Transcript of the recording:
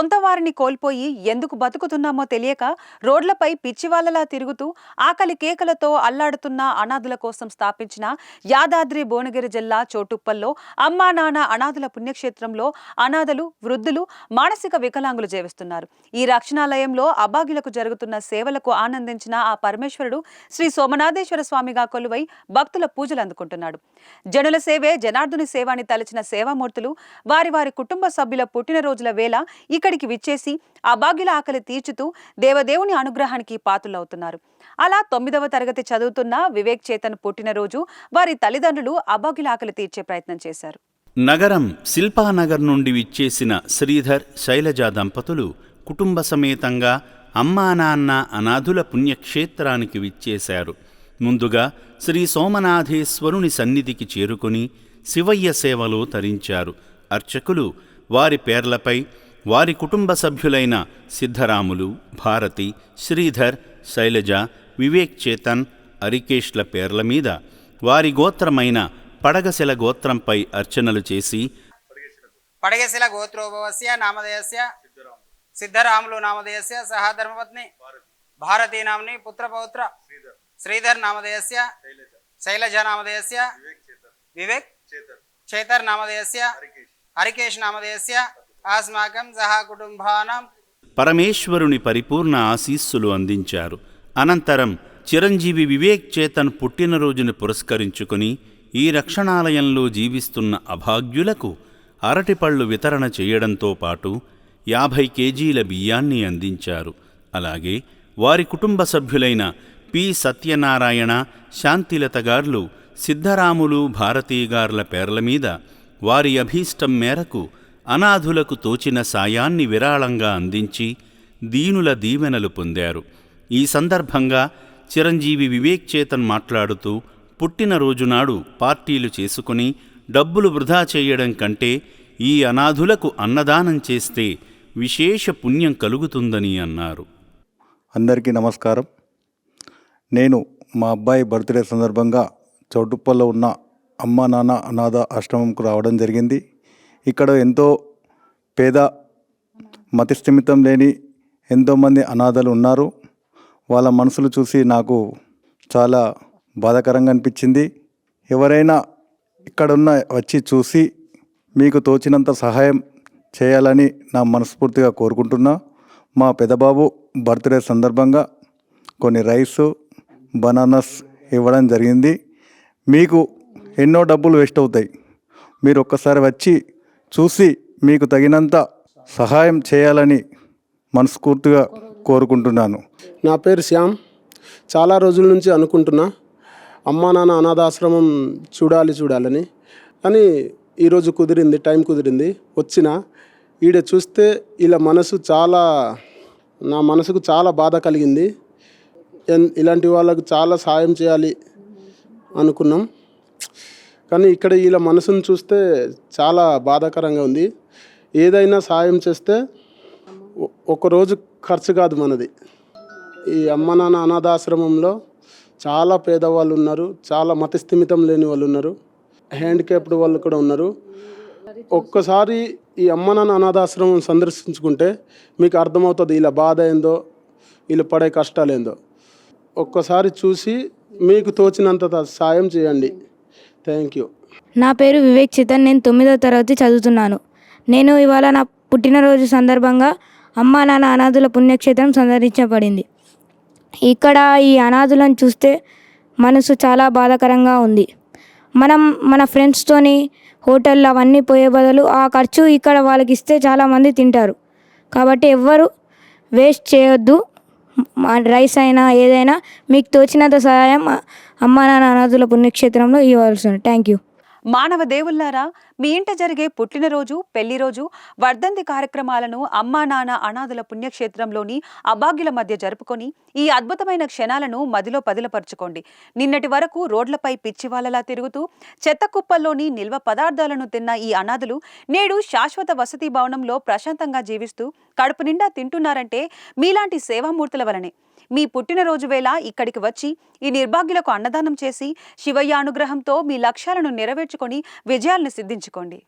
సొంత వారిని కోల్పోయి ఎందుకు బతుకుతున్నామో తెలియక రోడ్లపై పిచ్చివాళ్ళలా తిరుగుతూ ఆకలి కేకలతో అల్లాడుతున్న అనాథుల కోసం స్థాపించిన యాదాద్రి భువనగిరి జిల్లా చోటుప్పల్లో అమ్మా నాన్న అనాథుల పుణ్యక్షేత్రంలో అనాథలు వృద్ధులు మానసిక వికలాంగులు జీవిస్తున్నారు. ఈ రక్షణాలయంలో అభాగ్యులకు జరుగుతున్న సేవలకు ఆనందించిన ఆ పరమేశ్వరుడు శ్రీ సోమనాథేశ్వర స్వామిగా కొలువై భక్తుల పూజలు అందుకుంటున్నాడు. జనుల సేవే జనార్దుని సేవ అని తలచిన సేవామూర్తులు వారి వారి కుటుంబ సభ్యుల పుట్టినరోజుల వేళ ఇక్కడికి విచ్చేసి అభాగ్యుల ఆకలి తీర్చుతూ దేవదేవుని అనుగ్రహానికి పాతులవుతున్నారు అలా తొమ్మిదవ తరగతి చదువుతున్న వివేక్ చేతన్ పుట్టినరోజు వారి తల్లిదండ్రులు అభాగ్యుల ఆకలి తీర్చే ప్రయత్నం చేశారు. నగరం శిల్పానగర్ నుండి విచ్చేసిన శ్రీధర్ శైలజ దంపతులు కుటుంబ సమేతంగా అమ్మా నాన్న అనాథుల పుణ్యక్షేత్రానికి విచ్చేశారు. ముందుగా శ్రీ సోమనాథేశ్వరుని సన్నిధికి చేరుకుని శివయ్య సేవలో తరించారు. అర్చకులు వారి పేర్లపై వారి కుటుంబ సభ్యులైన సిద్ధరాములు భారతి శ్రీధర్ శైలజ వివేక్ చేతన్ అరికేష్ల పేర్ల మీద వారి గోత్రమైన పడగశిల గోత్రంపై అర్చనలు చేసి పడగశిల గోత్రోభవస్య నామధేయస్య సిద్ధరాములు నామధేయస్య సహ ధర్మపత్ని భారతీ నామ్ని పుత్రపౌత్ర శ్రీధర్ నామధేయస్య శైలజ నామధేయస్య వివేక్ చేతర్ నామధేయస్య హరికేష్ నామధేయస్య ఆస్మాకం సహా కుటుంబానం. పరమేశ్వరుని పరిపూర్ణ ఆశీస్సులు అందించారు. అనంతరం చిరంజీవి వివేక్ చేతన్ పుట్టినరోజును పురస్కరించుకుని ఈ రక్షణాలయంలో జీవిస్తున్న అభాగ్యులకు అరటిపళ్ళు వితరణ చేయడంతో పాటు యాభై కేజీల బియ్యాన్ని అందించారు. అలాగే వారి కుటుంబ సభ్యులైన పి. సత్యనారాయణ శాంతిలత గార్లు సిద్ధరాములు భారతీగార్ల పేర్ల మీద వారి అభీష్టం మేరకు అనాథులకు తోచిన సాయాన్ని విరాళంగా అందించి దీనుల దీవెనలు పొందారు. ఈ సందర్భంగా చిరంజీవి వివేక్ చేతన్ మాట్లాడుతూ పుట్టినరోజునాడు పార్టీలు చేసుకుని డబ్బులు వృధా చేయడం కంటే ఈ అనాథులకు అన్నదానం చేస్తే విశేష పుణ్యం కలుగుతుందని అన్నారు. అందరికీ నమస్కారం. నేను మా అబ్బాయి బర్త్డే సందర్భంగా చౌటుప్పల్లో ఉన్న అమ్మ నాన్న అనాథ ఆశ్రమంకు రావడం జరిగింది. ఇక్కడ ఎంతో పేద మతిస్థిమితం లేని ఎంతోమంది అనాథలు ఉన్నారు. వాళ్ళ మనసులు చూసి నాకు చాలా బాధాకరంగా అనిపించింది. ఎవరైనా ఇక్కడున్న వచ్చి చూసి మీకు తోచినంత సహాయం చేయాలని నా మనస్ఫూర్తిగా కోరుకుంటున్నా. మా పెదబాబు బర్త్డే సందర్భంగా కొన్ని రైస్ బనానాస్ ఇవ్వడం జరిగింది. మీకు ఎన్నో డబ్బులు వేస్ట్ అవుతాయి. మీరు ఒక్కసారి వచ్చి చూసి మీకు తగినంత సహాయం చేయాలని మనస్ఫూర్తిగా కోరుకుంటున్నాను. నా పేరు శ్యామ్. చాలా రోజుల నుంచి అనుకుంటున్నా అమ్మా నాన్న అనాథాశ్రమం చూడాలి చూడాలని. అని ఈరోజు కుదిరింది టైం కుదిరింది. వచ్చిన ఈడ చూస్తే ఇలా మనసు చాలా నా మనసుకు చాలా బాధ కలిగింది. ఎన్- ఇలాంటి వాళ్ళకు చాలా సాయం చేయాలి అనుకున్నాం. కానీ ఇక్కడ వీళ్ళ మనసును చూస్తే చాలా బాధాకరంగా ఉంది. ఏదైనా సాయం చేస్తే ఒకరోజు ఒక రోజు ఖర్చు కాదు మనది. ఈ అమ్మ నాన్న అనాథాశ్రమంలో చాలా పేదవాళ్ళు ఉన్నారు. చాలా మతస్థిమితం లేని వాళ్ళు ఉన్నారు. హ్యాండిక్యాప్డ్ వాళ్ళు కూడా ఉన్నారు. ఒక్కసారి ఈ అమ్మ నాన్న అనాథాశ్రమం సందర్శించుకుంటే మీకు అర్థమవుతుంది వీళ్ళ బాధ ఏందో వీళ్ళు పడే కష్టాలు ఏందో. ఒక్కసారి చూసి మీకు తోచినంత సాయం చేయండి. థ్యాంక్ యూ నా పేరు వివేక్ చితన్ నేను తొమ్మిదవ తరగతి చదువుతున్నాను. నేను ఇవాళ నా పుట్టినరోజు సందర్భంగా అమ్మా నాన్న అనాథుల పుణ్యక్షేత్రం సందర్శించబడింది. ఇక్కడ ఈ అనాథులను చూస్తే మనసు చాలా బాధాకరంగా ఉంది. మనం మన ఫ్రెండ్స్తోని హోటల్లో అవన్నీ పోయే బదులు ఆ ఖర్చు ఇక్కడ వాళ్ళకి ఇస్తే చాలామంది తింటారు. కాబట్టి ఎవ్వరు వేస్ట్ చేయొద్దు. మా రైస్ అయినా ఏదైనా మీకు తోచినంత సహాయం అమ్మా నాన్న అనాథుల పుణ్యక్షేత్రంలో ఇవ్వాల్సి థ్యాంక్ యూ మానవ దేవుళ్ళారా మీ ఇంట జరిగే పుట్టినరోజు పెళ్ళిరోజు వర్ధంతి కార్యక్రమాలను అమ్మా నాన్న అనాథుల పుణ్యక్షేత్రంలోని అభాగ్యుల మధ్య జరుపుకొని ఈ అద్భుతమైన క్షణాలను మదిలో పదిలపరుచుకోండి. నిన్నటి వరకు రోడ్లపై పిచ్చివాలలా తిరుగుతూ చెత్త కుప్పల్లోని నిల్వ పదార్థాలను తిన్న ఈ అనాథులు నేడు శాశ్వత వసతి భవనంలో ప్రశాంతంగా జీవిస్తూ కడుపు నిండా తింటున్నారంటే మీలాంటి సేవామూర్తుల వలనే. మీ పుట్టినరోజు వేళ ఇక్కడికి వచ్చి ఈ నిర్భాగ్యులకు అన్నదానం చేసి శివయ్య అనుగ్రహంతో మీ లక్ష్యాలను నెరవేర్చుకొని విజయాలను సిద్ధించుకోండి.